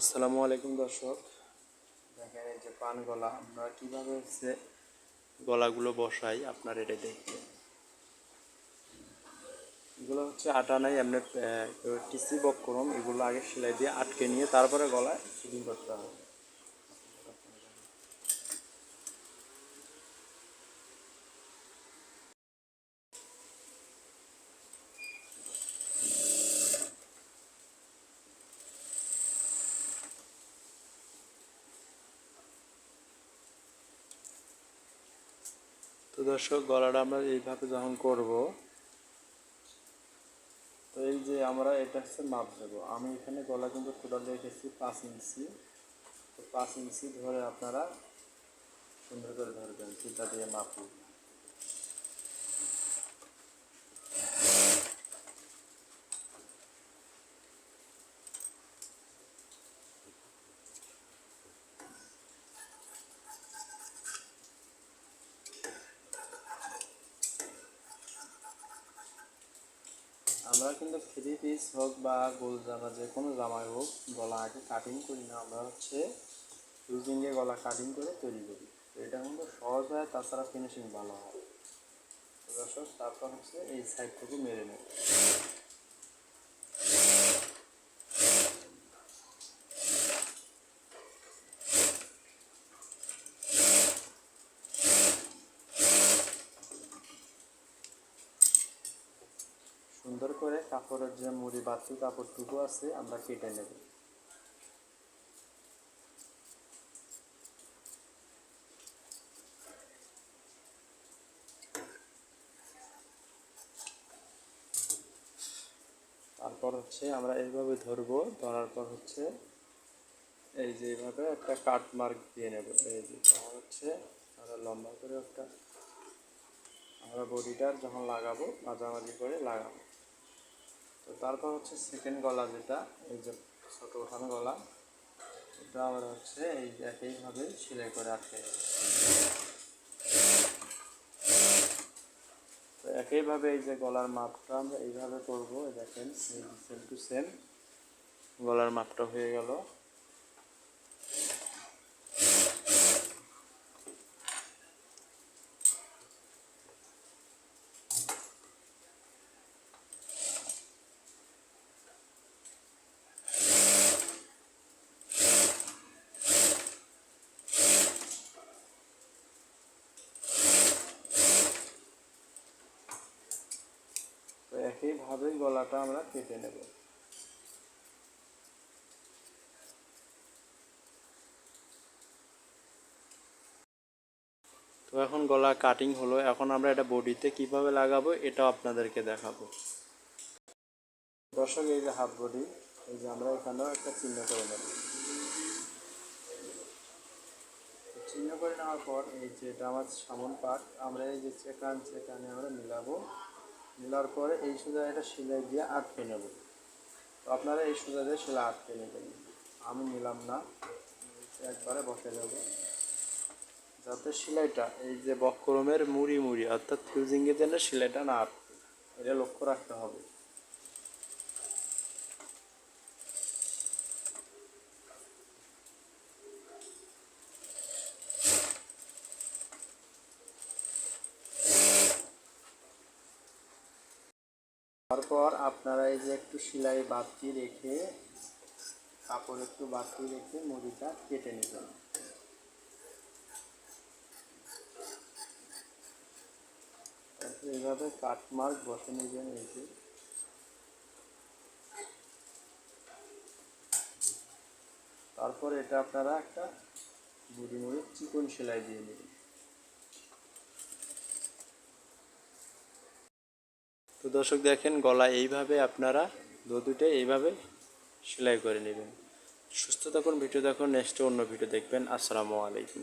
আসসালামু আলাইকুম, দর্শক। দেখেন এই যে পান গলা, আমরা কীভাবে হচ্ছে গলাগুলো বসাই, আপনার এটা দেখতে। এগুলো হচ্ছে আটা নাই আপনার টিসি বক করম এগুলো আগে সেলাই দিয়ে আটকে নিয়ে তারপরে গলায় ফিটিং করতে হবে। তো দর্শক, গলাটা আমরা এইভাবে যখন করব, তো এই যে আমরা এটা হচ্ছে মাপ দেবো আমি এখানে গলা কিন্তু টোটাল রেখেছি পাঁচ ইঞ্চি। তো পাঁচ ইঞ্চি ধরে আপনারা সুন্দর করে ধরবেন ফিতা দিয়ে মাপুন। আমরা কিন্তু থ্রি পিস হোক বা গোল জামা, যে কোনো জামাই হোক, গলা আগে কাটিং করি না, আমরা হচ্ছে ইউজিংয়ে গলা কাটিং করে তৈরি করি। তো এটা কিন্তু সহজ হয়, তাছাড়া ফিনিশিং ভালো হয়। তারপর হচ্ছে এই সাইড থেকে মেরে নেব। সুন্দর করে কাপড়ের যে মুড়ি বাতি, কাপড়টুকু আছে, আমরা কেটে নেব। তারপর হচ্ছে আমরা এইভাবে ধরবো, ধরার পর হচ্ছে এই যে এইভাবে একটা কাট মার্ক দিয়ে নেব। এই যে তখন হচ্ছে আমরা লম্বা করে একটা, আমরা বডিটার যখন লাগাবো, মাঝামাঝি করে লাগাবো। তো তারপর হচ্ছে সেকেন্ড গলা যেটা, এই যে ছোটো ওঠানো গলা, এটা আবার হচ্ছে এই একইভাবে সেলাই করে আটকে তো একইভাবে এই যে গলার মাপটা আমরা এইভাবে করব, দেখেন সেম টু সেম গলার মাপটা হয়ে গেল। তো একইভাবে গলাটা আমরা কেটে নেব। তো এখন গলা কাটিং হলো। এখন আমরা এটা বডিতে কীভাবে লাগাবো এটাও আপনাদেরকে দেখাবো। দর্শক, এই যে হাফ বডি এই যে আমরা এখানেও একটা চিহ্ন করে নেব। চিহ্ন করে নেওয়ার পর এই যে এটা আমার সামন পাট আমরা এই যে চেকান চেকানে আমরা মিলাবো। মিলার পরে এই সোজা এটা সেলাই দিয়ে আটকে নেব। তো আপনারা এই সোজা দিয়ে সেলাই আটকে নেবেন। আমি নিলাম না। একবারে বসে যাব যাতে সেলাইটা, এই যে বক্রমের মুড়ি মুড়ি, অর্থাৎ ফিউজিংয়ের জন্য সেলাইটা না আটকে। এটা লক্ষ্য রাখতে হবে। তারপর আপনারা এই যে একটু সেলাই বাতি রেখে, কাপড় একটু বাতি রেখে মুড়িটা কেটে নেবেন। এইভাবে কাটমার্ক বসে নেবেন এই যে। তারপর এটা আপনারা একটা মুড়ি মুড়ি চিকন সেলাই দিয়ে নেবেন। তো দর্শক দেখেন গলা এইভাবে আপনারা দু দুটো এইভাবে সেলাই করে নেবেন। সুস্থ থাকুন, ভিডিও দেখুন, নেক্সট অন্য ভিডিও দেখবেন। আসসালামু আলাইকুম।